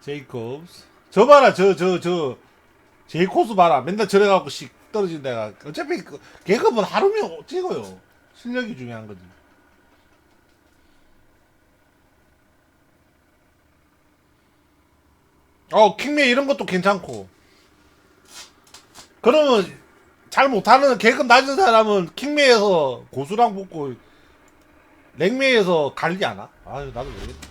제이콥스. 저 봐라, 저, 저, 저. 제이콥스 봐라. 맨날 저래갖고 씩 떨어진 데가. 어차피 그, 계급은 하루면 찍어요. 실력이 중요한 거지. 어, 킹메 이런 것도 괜찮고. 그러면 잘 못하는 계급 낮은 사람은 킹메에서 고수랑 붙고 랭메에서 갈리 않아? 아유 나도 모르겠다.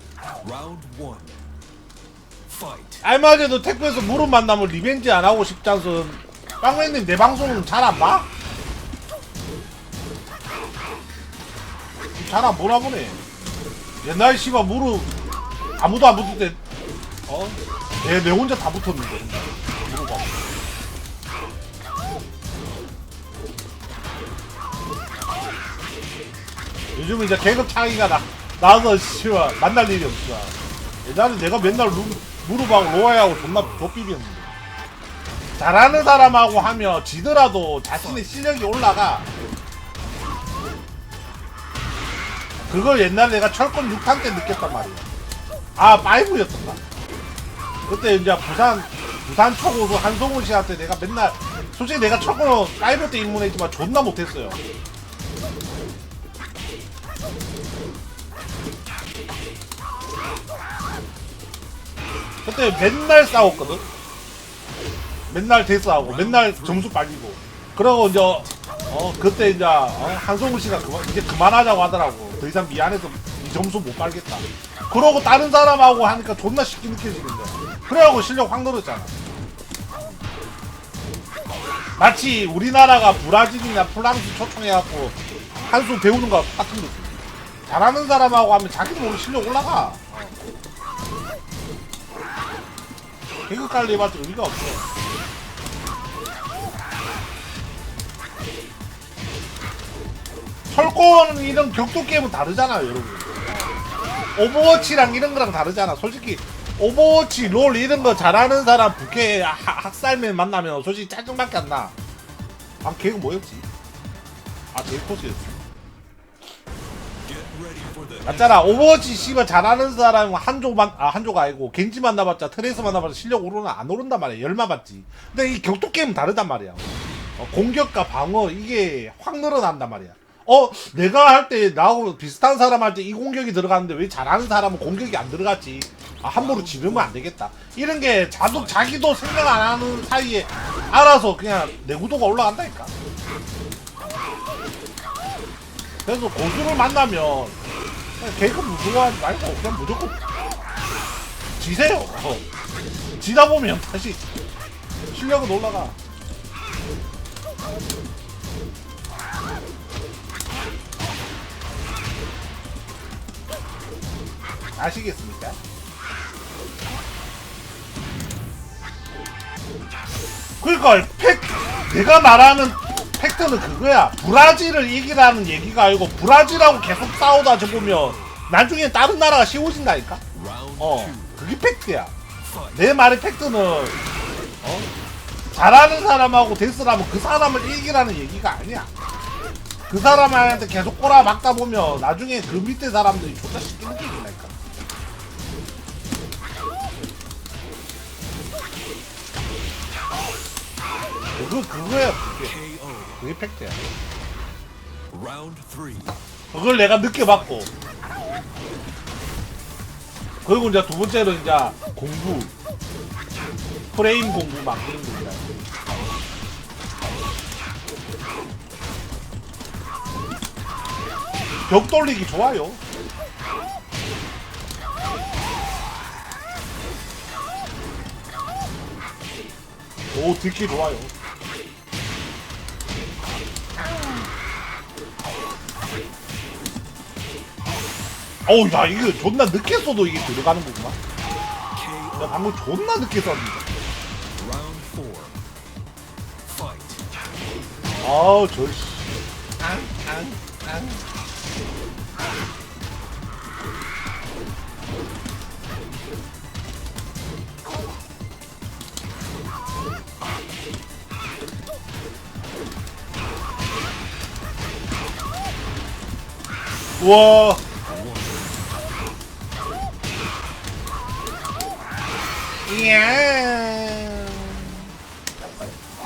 알마제도 택배에서 무릎 만나면 리벤지 안 하고 싶잖슨. 빵맨님 내 방송은 잘 안 봐? 잘 안 보나 보네. 옛날 씨발 무릎 아무도 안 붙을 때 어? 내, 내 혼자 다 붙었는데. 무릎 하고. 요즘은 이제 계급 차이가 나, 나서 씨발 만날 일이 없어. 옛날에 내가 맨날 루, 무릎하고 로아하고 존나 좆비비였는데. 잘하는 사람하고 하면 지더라도 자신의 실력이 올라가. 그걸 옛날에 내가 철권 6탄 때 느꼈단 말이야. 아, 5였던가? 그때 이제 부산, 부산 초고수 한송훈 씨한테 내가 맨날, 솔직히 내가 철권 5때 입문했지만 존나 못했어요. 그때 맨날 싸웠거든? 맨날 대싸하고, 맨날 점수 빨리고. 그러고 이제, 어, 그때 이제, 어, 한송우 씨가 그만, 이제 그만하자고 하더라고. 더 이상 미안해서 이 점수 못 빨겠다. 그러고 다른 사람하고 하니까 존나 쉽게 느껴지는데. 그래갖고 실력 확 늘었잖아. 마치 우리나라가 브라질이나 프랑스 초청해갖고 한수 배우는 거 같은 거지. 잘하는 사람하고 하면 자기도 모르게 실력 올라가. 개그 깔리 해봤자 의미가 없어. 철권 이런 격투 게임은 다르잖아요, 여러분. 오버워치랑 이런 거랑 다르잖아. 솔직히 오버워치, 롤 이런 거 잘하는 사람 부캐 하- 학살맨 만나면 솔직히 짜증밖에 안 나. 아, 걔가 뭐였지? 아, 제이코스였지. 맞잖아. 오버워치 씨발 잘하는 사람 한조만 아 한조가 아니고 겐지 만나봤자 트레이스 만나봤자 실력 오르나 안 오른단 말이야. 열마 받지. 근데 이 격투 게임은 다르단 말이야. 어, 공격과 방어 이게 확 늘어난단 말이야. 어 내가 할 때 나하고 비슷한 사람 할 때 이 공격이 들어갔는데 왜 잘하는 사람은 공격이 안 들어갔지? 아 함부로 지르면 안 되겠다. 이런 게 자도 자기도 생각 안 하는 사이에 알아서 그냥 내구도가 올라간다니까. 그래서 고수를 만나면 개그 무서워하지 말고 그냥 무조건 지세요. 어. 지다 보면 다시 실력은 올라가. 아시겠습니까? 그러니까 팩 내가 말하는 팩트는 그거야. 브라질을 이기라는 얘기가 아니고 브라질하고 계속 싸우다 보면 나중에 다른 나라가 쉬워진다니까. 어. 그게 팩트야. 내 말의 팩트는 어? 잘하는 사람하고 데스라면 그 사람을 이기라는 얘기가 아니야. 그 사람한테 계속 꼬라 막다 보면 나중에 그 밑에 사람들이 존나 쉽게 느끼긴다니까. 그거 그거야 그게. 그게 팩트야. 그걸 내가 느껴봤고. 그리고 이제 두 번째로 이제 공부. 프레임 공부 거 있잖아. 벽 돌리기 좋아요. 오 듣기 좋아요 어우 야 이거 존나 늦게 써도 이게 들어가는 거구나 방금 존나 늦게 썼는데. 아우 저씨. 우와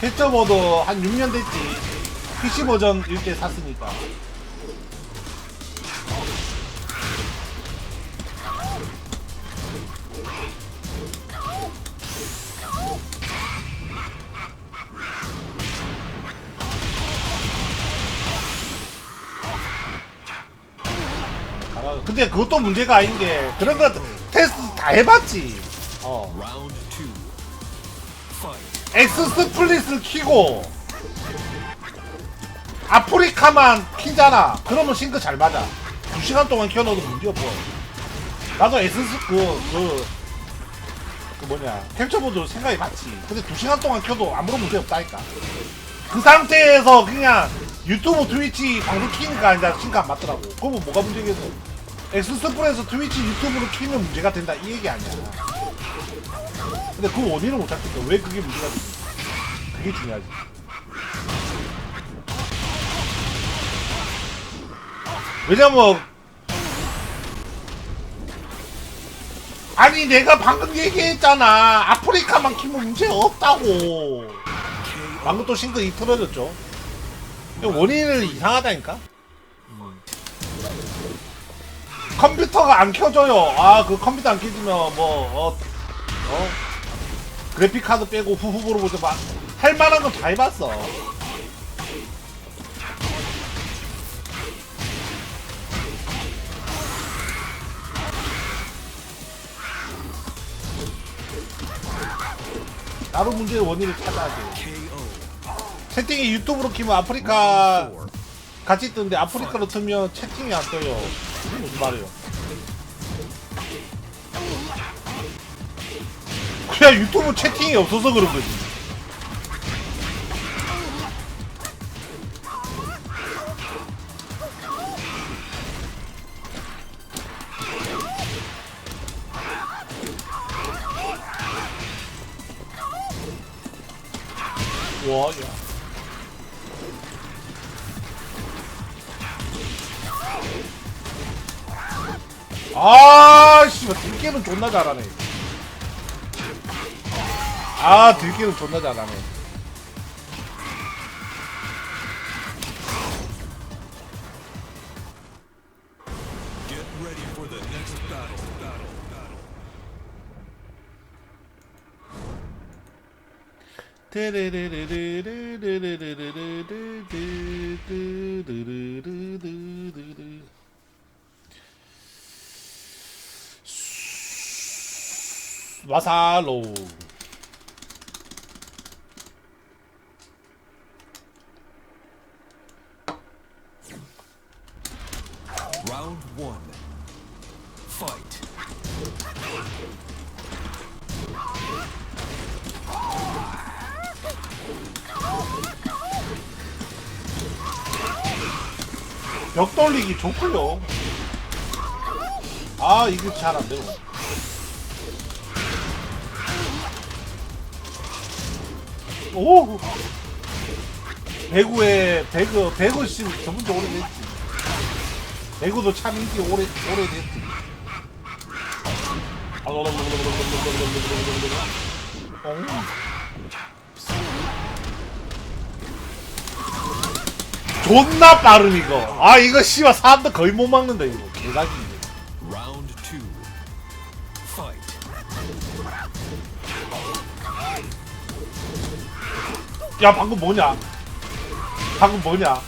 캐쳐보드 한 6년 됐지. PC 버전 일때 샀으니까. 아, 근데 그것도 문제가 아닌 게 그런 거 테스트 다 해봤지. 어. 엑스 스플릿을 키고 아프리카만 키잖아. 그러면 싱크 잘 맞아. 2시간 동안 키워넣어도 문제없어 나도 엑스 그, 그, 그 뭐냐. 캡처보드 생각이 맞지. 근데 2시간 동안 켜도 아무런 문제 없다니까. 그 상태에서 그냥 유튜브 트위치 방송 키니까 이제 싱크 안 맞더라고. 그러면 뭐가 문제겠어? 엑스 스플릿에서 트위치 유튜브로 키면 문제가 된다. 이 얘기 아니야 근데 그 원인을 못 찾겠어. 왜 그게 문제가 되지? 그게 중요하지. 왜냐면 아니 내가 방금 얘기했잖아. 아프리카만 키면 문제 없다고. 방금 또 싱크 이 틀어졌죠. 원인을 이상하다니까. 음. 컴퓨터가 안 켜져요. 아 그 컴퓨터 안 켜지면 뭐 어, 어? 그래픽 카드 빼고 후후보로 보자 막 할만한 건 다 해봤어. 나로 문제의 원인을 찾아야 돼. KO. 채팅이 유튜브로 키면 아프리카. 같이 뜨는데 아프리카로 틀면 채팅이 안 떠요. 무슨 말이에요? 그냥 유튜브 채팅이 없어서 그런 거지. 와, 야. 아, 씨발, 들깨는 존나 잘하네. 아, 들깨는 존나 잘하네. 와사로 벽 돌리기 좋고요. 아, 이게 잘 안 되고. 오! 배구에, 배구, 배구 씨, 저분 지 오래됐지. 배구도 참 인기 오래, 오래됐지. 어. 존나 빠름 이거. 아 이거 씨발 사람들 거의 못 막는다 이거. Fight. 야 방금 뭐냐? 방금 뭐냐?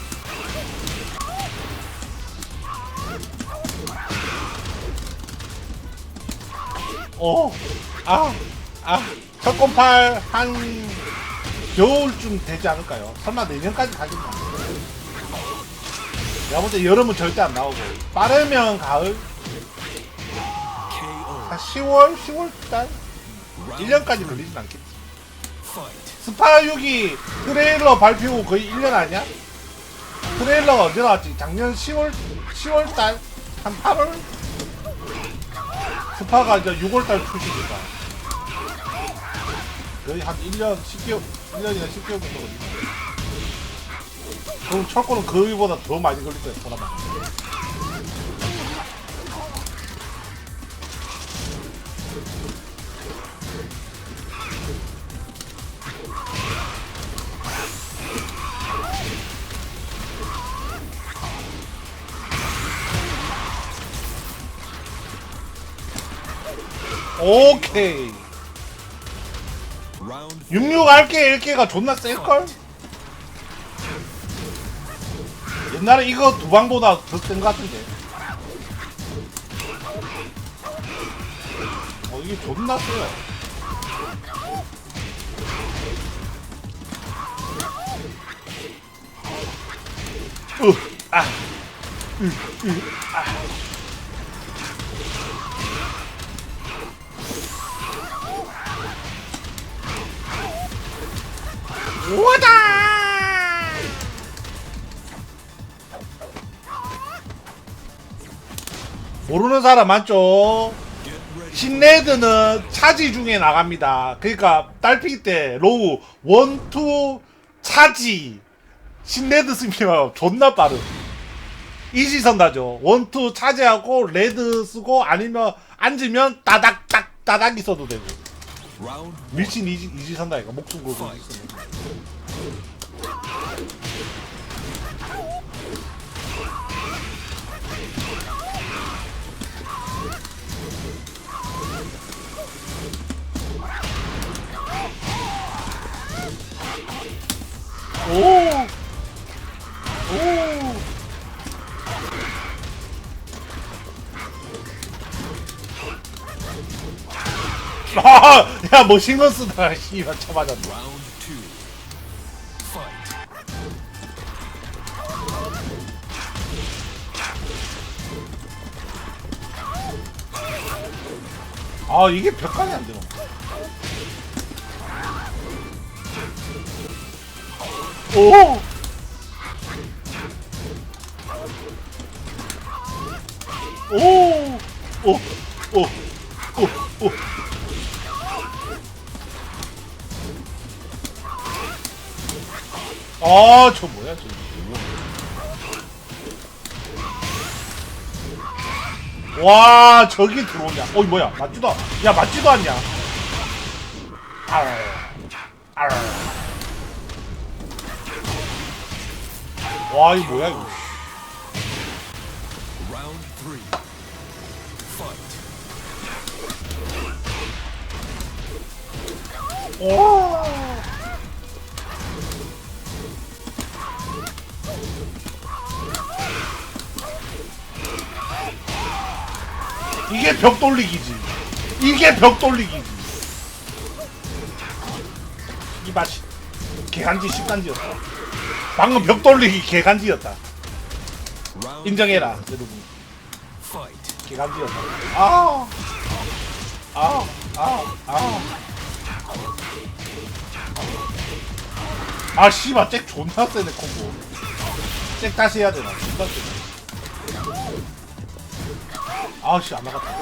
어, 아, 아, 첫건팔 한 겨울쯤 되지 않을까요? 설마 내년까지 가겠나? 때 여름은 절대 안 나오고 빠르면 가을 KO. 한 10월 10월 달 1년까지 걸리진 않겠지 Fight. 스파 6이 트레일러 발표 거의 1년 아니야? 트레일러가 언제 나왔지? 작년 10월 10월 달? 한 8월? 스파가 이제 6월 달 출시니까 거의 한 1년 10개월 1년이나 10개월 정도 걸리네 그럼 철거는 거기보다 더 많이 걸릴 거야 보나마 오케이 Round 66 알게 1개가 존나 셀걸? 옛날에 이거 두 방보다 더 센 것 같은데 어 이게 존나 세요 으, 아, 으, 으, 아. 오다! 모르는 사람 많죠? 신레드는 차지 중에 나갑니다. 그러니까 딸피기 때 로우 원투 차지 신레드 쓰면 존나 빠름. 이시선 가죠. 원투 차지하고 레드 쓰고 아니면 앉으면 따닥 딱 따닥이 써도 되고. 밀친 이지, 이지 선다니까 목숨 걸고 오! 오! 아! 야, 뭐 신경 쓰다가 씨발 쳐맞았네. 아 이게 벽간이 안 되노 오! 오! 오! 오! 오! 오! 아, 저 뭐야, 저. 와 저기 들어오냐 어이 뭐야 맞지도 않- 야 맞지도 않냐 아르 아 와이 뭐야 이거. Fight. 오! 이게 벽 돌리기지. 이게 벽 돌리기지. 이 맛이 개간지 십간지였다 방금 벽 돌리기 개간지였다 인정해라 여러분. 개간지였다 아 아, 아, 아. 아, 씨발, 잭 존나 세네, 콤보. 잭 다시 해야 되나? 존나 세네. 아, 씨, 안 나갔다.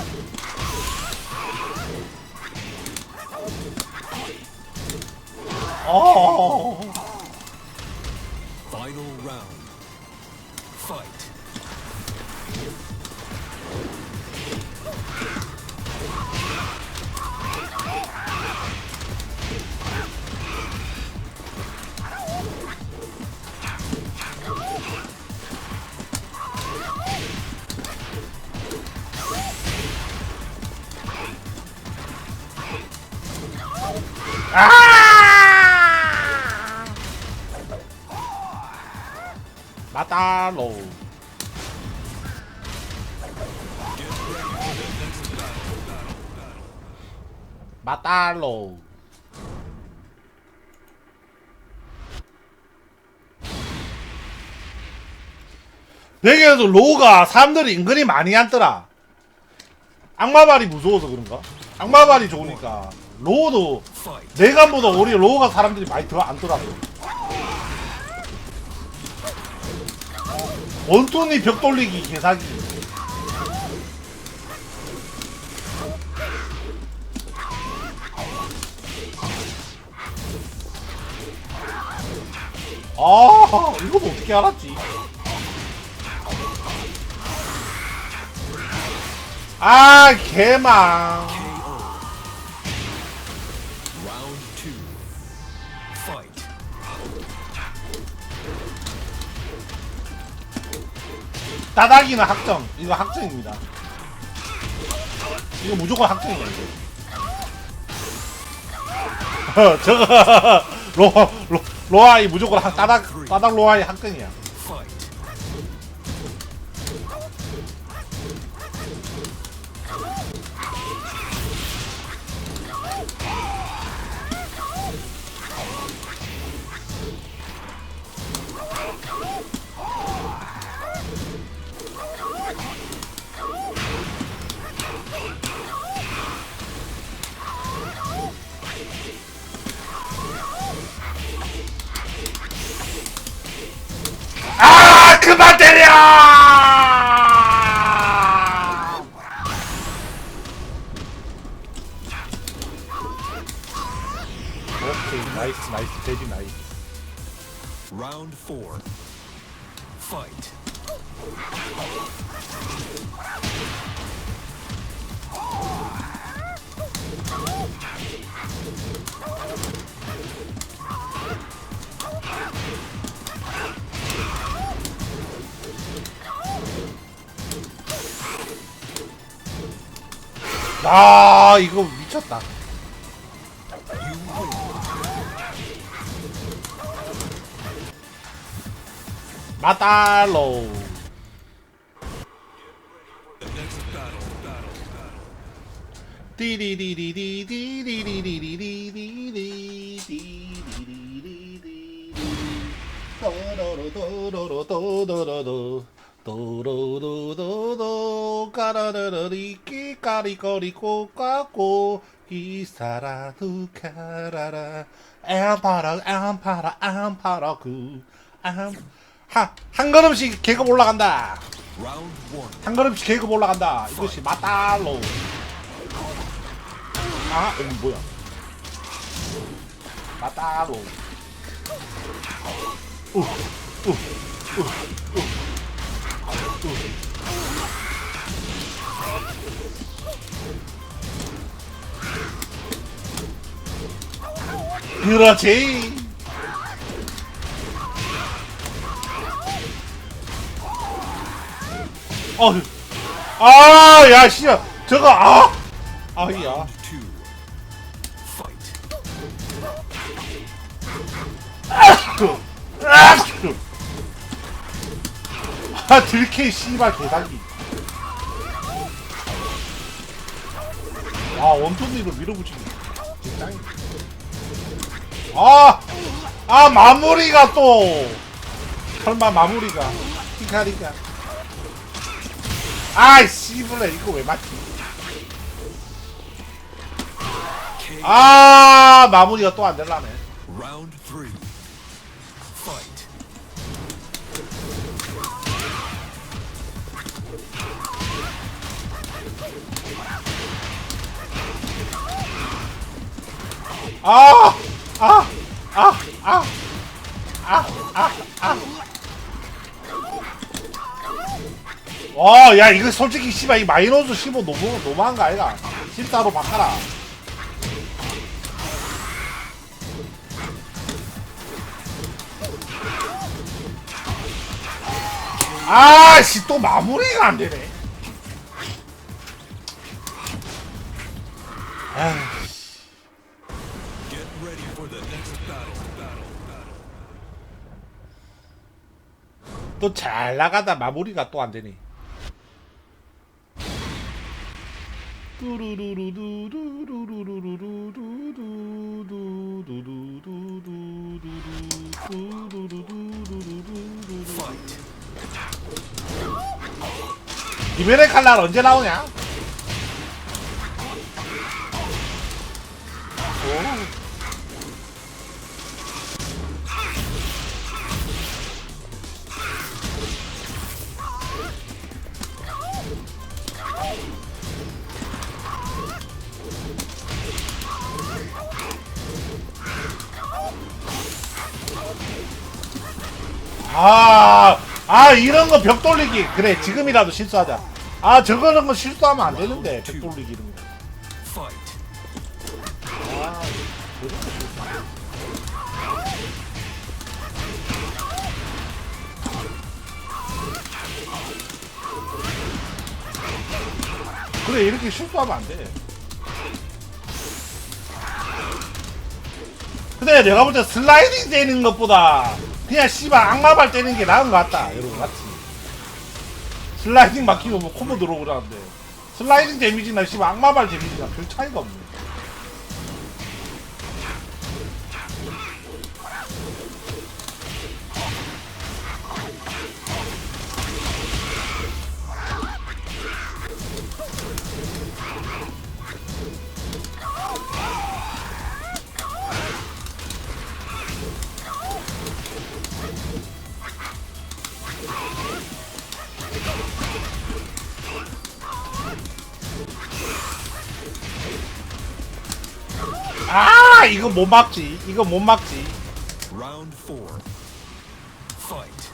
어. Final round. Fight. 아! 마따로. 마따로. 내게도 로우가 사람들이 은근히 많이 앉더라. 악마발이 무서워서 그런가? 악마발이 좋으니까 로우도. 내간보다 오히려 로우가 사람들이 많이 더 앉더라고. 원톤이 벽 돌리기 개사기. 아, 이거 어떻게 알았지? 아, 개망. 따닥이는 학점. 이거 학점입니다. 이거 무조건 학점이야, 이거. 저거, 로, 로, 로아이 무조건 학, 따닥, 따닥 로아이 학점이야. 아, 이거 미쳤다. 마달로. 도로도도도도도 도도도도도 까라라라리끼 까리거리고 까고 기사라 두카라라. 엠파라 엠파라 엠파라 구암한 걸음씩 계급 올라간다. 한 걸음씩 계급 올라간다. 이것이 마달로. 아 이거 뭐야. 마달로. 우, 우, 우, 그렇지. 어, 아, 야, 씨, 저거, 아, 아야. Two. Fight. 아, 들케 씨발 개사기. 아, 원톤리로 밀어붙이네. 아, 아, 마무리가 또. 설마 마무리가. 히카리가. 아이, 씨발래, 이거 왜 맞지? 아, 마무리가 또 안 될라네. 아, 아, 아, 아, 아, 아, 아. 와, 야, 이거 솔직히 씨발 이 마이너스 15 너무 너무한 거 아이가? 14로 바꿔라. 아, 씨, 또 마무리가 안 되네. 아. Get 또 잘 나가다 마무리가 또 안 되니. 이번에 칼날 언제 나오냐? 아, 아 이런 거 벽 돌리기 그래 지금이라도 실수하자. 아 저거는 거 실수하면 안 되는데 벽 돌리기 이런 거. 아. 그래 이렇게 실수하면 안 돼. 근데 내가 볼 때 슬라이딩 되는 것보다 그냥 씨발 악마발 때리는 게 나은 것 같다. 여러분 맞지? 슬라이딩 막히면 뭐 콤보 들어오라는데. 슬라이딩 데미지나 씨발 악마발 데미지나 별 차이가 없네 이거 못 막지 이거 못 막지 Round four. Fight.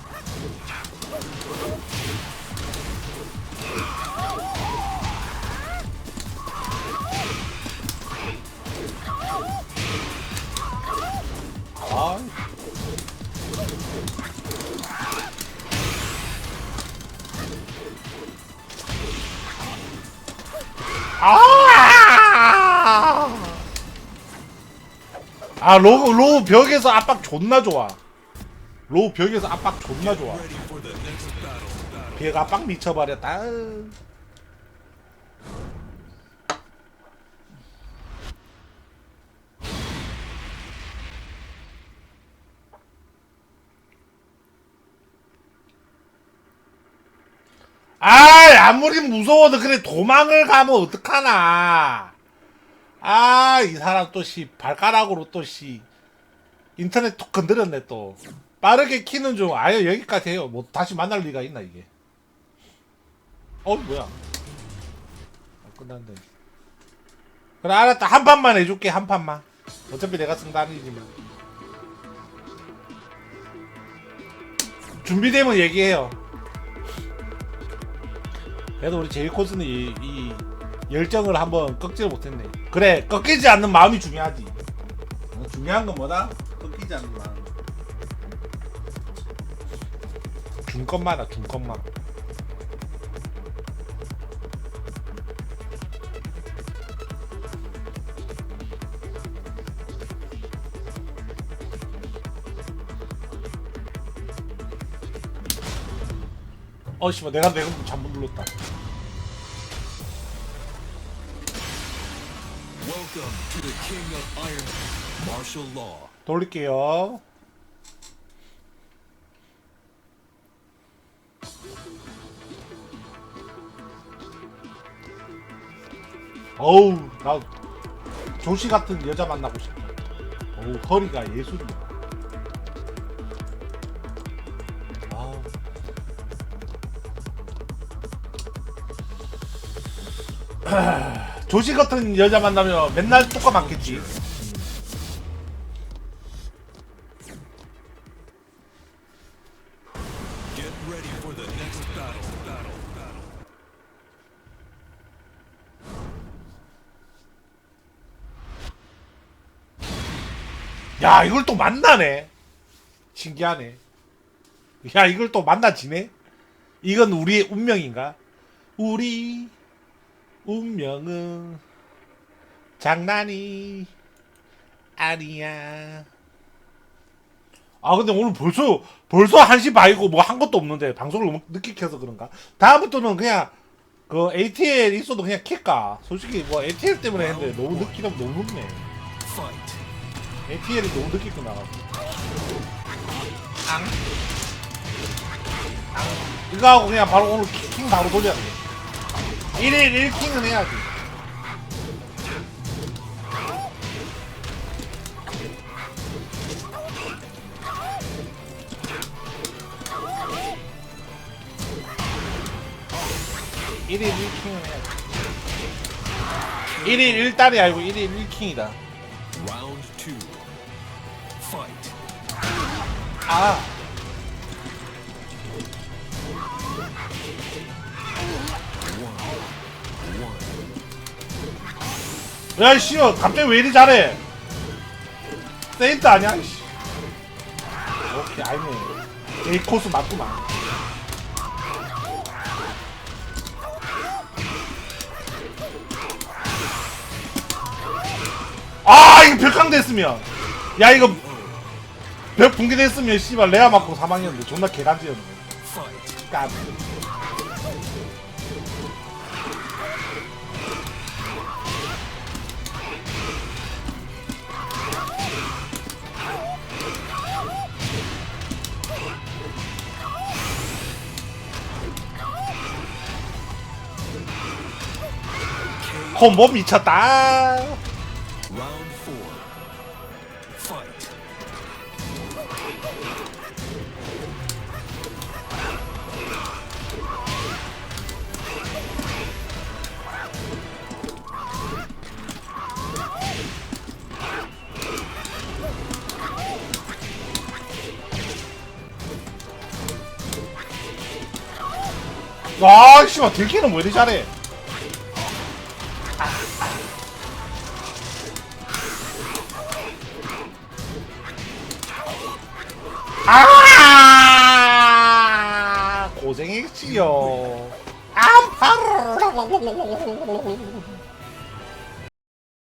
아 아! 아, 로우, 로우 벽에서 압박 존나 좋아. 로우 벽에서 압박 존나 좋아. 벽 압박 미쳐버렸다. 아, 아무리 무서워도 그래 도망을 가면 어떡하나. 아, 이 사람 또 씨, 발가락으로 또 씨, 인터넷 톡 건드렸네 또. 빠르게 키는 중, 아유, 여기까지 해요. 뭐, 다시 만날 리가 있나, 이게. 어, 뭐야. 아, 끝났네. 그래, 알았다. 한 판만 해줄게, 한 판만. 어차피 내가 쓴다 아니지만. 준비되면 얘기해요. 그래도 우리 제이코스는 이, 이 열정을 한번 꺾지를 못했네. 그래, 꺾이지 않는 마음이 중요하지. 어, 중요한 건 뭐다? 꺾이지 않는 마음. 준 것만 하준 것만. 어, 씨발, 내가 내가 잘못 눌렀다. 돌릴게요. 어우, 나 조시 같은 여자 만나고 싶다. 어우, 허리가 예술이야. 조시 같은 여자 만나면 맨날 똑같 맞겠지. 야 이걸 또 만나네. 신기하네. 야 이걸 또 만나지네? 이건 우리의 운명인가? 우리 운명은 장난이 아니야 아 근데 오늘 벌써 벌써 1시 반이고 뭐 한 것도 없는데 방송을 너무 늦게 켜서 그런가 다음부터는 그냥 그 ATL 있어도 그냥 킬까 솔직히 뭐 ATL 때문에 했는데 너무 늦기면 너무 늦네. ATL이 너무 늦게 끝나가지고. 앙. 이거 하고 그냥 바로 오늘 킹, 킹 바로 돌려야 돼 1일 1킹은 해야지 일일 1킹은 해야지 1일 1달이 아니고 1일 1킹이다 Round two. Fight. 아 야, 씨어, 갑자기 왜 이리 잘해? 세인트 아니야, 씨. 오케이, 아니네. 에이 코스 맞구만. 아, 이거 벽강 됐으면. 야, 이거 벽 붕괴됐으면, 씨발, 레아 맞고 사망이었는데, 존나 개간지였네. Fight. 까 콤보 미쳤다. 와, 씨발, 들키는 왜 이리 잘해?